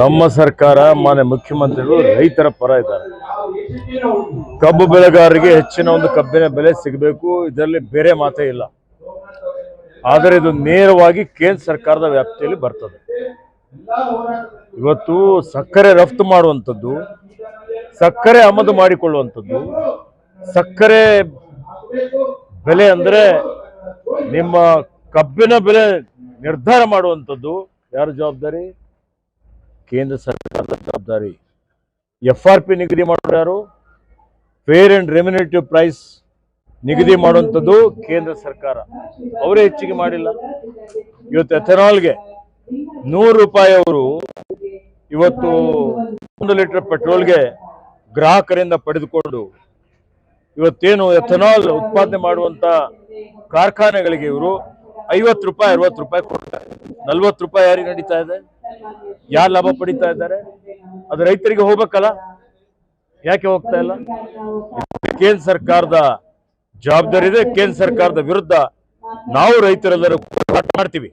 ನಮ್ಮ ಸರ್ಕಾರ, ಮಾನ್ಯ ಮುಖ್ಯಮಂತ್ರಿಗಳು ರೈತರ ಪರ ಇದ್ದಾರೆ. ಕಬ್ಬು ಬೆಳೆಗಾರರಿಗೆ ಹೆಚ್ಚಿನ ಒಂದು ಕಬ್ಬಿನ ಬೆಲೆ ಸಿಗಬೇಕು, ಇದರಲ್ಲಿ ಬೇರೆ ಮಾತೇ ಇಲ್ಲ. ಆದರೆ ಇದು ನೇರವಾಗಿ ಕೇಂದ್ರ ಸರ್ಕಾರದ ವ್ಯಾಪ್ತಿಯಲ್ಲಿ ಬರ್ತದೆ. ಇವತ್ತು ಸಕ್ಕರೆ ರಫ್ತು ಮಾಡುವಂಥದ್ದು, ಸಕ್ಕರೆ ಆಮದು ಮಾಡಿಕೊಳ್ಳುವಂಥದ್ದು, ಸಕ್ಕರೆ ಬೆಲೆ ಅಂದರೆ ನಿಮ್ಮ ಕಬ್ಬಿನ ಬೆಲೆ ನಿರ್ಧಾರ ಮಾಡುವಂಥದ್ದು, ಯಾರ ಜವಾಬ್ದಾರಿ? ಕೇಂದ್ರ ಸರ್ಕಾರದ ಜವಾಬ್ದಾರಿ. ಎಫ್ ಆರ್ ಪಿ ನಿಗದಿ ಮಾಡೋರು ಫೇರ್ ಅಂಡ್ ರೆಮ್ಯುನೇಟಿವ್ ಪ್ರೈಸ್ ನಿಗದಿ ಮಾಡುವಂಥದ್ದು ಕೇಂದ್ರ ಸರ್ಕಾರ. ಅವರೇ ಹೆಚ್ಚಿಗೆ ಮಾಡಿಲ್ಲ. ಇವತ್ತು ಎಥೆನಾಲ್ಗೆ ನೂರು ರೂಪಾಯಿ ಅವರು ಇವತ್ತು ಒಂದು ಲೀಟರ್ ಪೆಟ್ರೋಲ್ಗೆ ಗ್ರಾಹಕರಿಂದ ಪಡೆದುಕೊಂಡು ಇವತ್ತೇನು ಎಥೆನಾಲ್ ಉತ್ಪಾದನೆ ಮಾಡುವಂತ ಕಾರ್ಖಾನೆಗಳಿಗೆ ಇವರು ಐವತ್ತು ರೂಪಾಯಿ, ಅರವತ್ತು ರೂಪಾಯಿ ಕೊಡ್ತಾರೆ. ನಲ್ವತ್ತು ರೂಪಾಯಿ ಯಾರಿಗೆ ನಡೀತಾ ಇದೆ? ಯಾರು ಲಾಭ ಪಡಿತಾ ಇದ್ದಾರೆ? ಅದು ರೈತರಿಗೆ ಹೋಗ್ಬೇಕಲ್ಲ? ಯಾಕೆ ಹೋಗ್ತಾ ಇಲ್ಲ? ಕೇಂದ್ರ ಸರ್ಕಾರದ ಜವಾಬ್ದಾರಿ ಇದೆ. ಕೇಂದ್ರ ಸರ್ಕಾರದ ವಿರುದ್ಧ ನಾವು ರೈತರೆಲ್ಲರೂ ಮಾಡ್ತೀವಿ.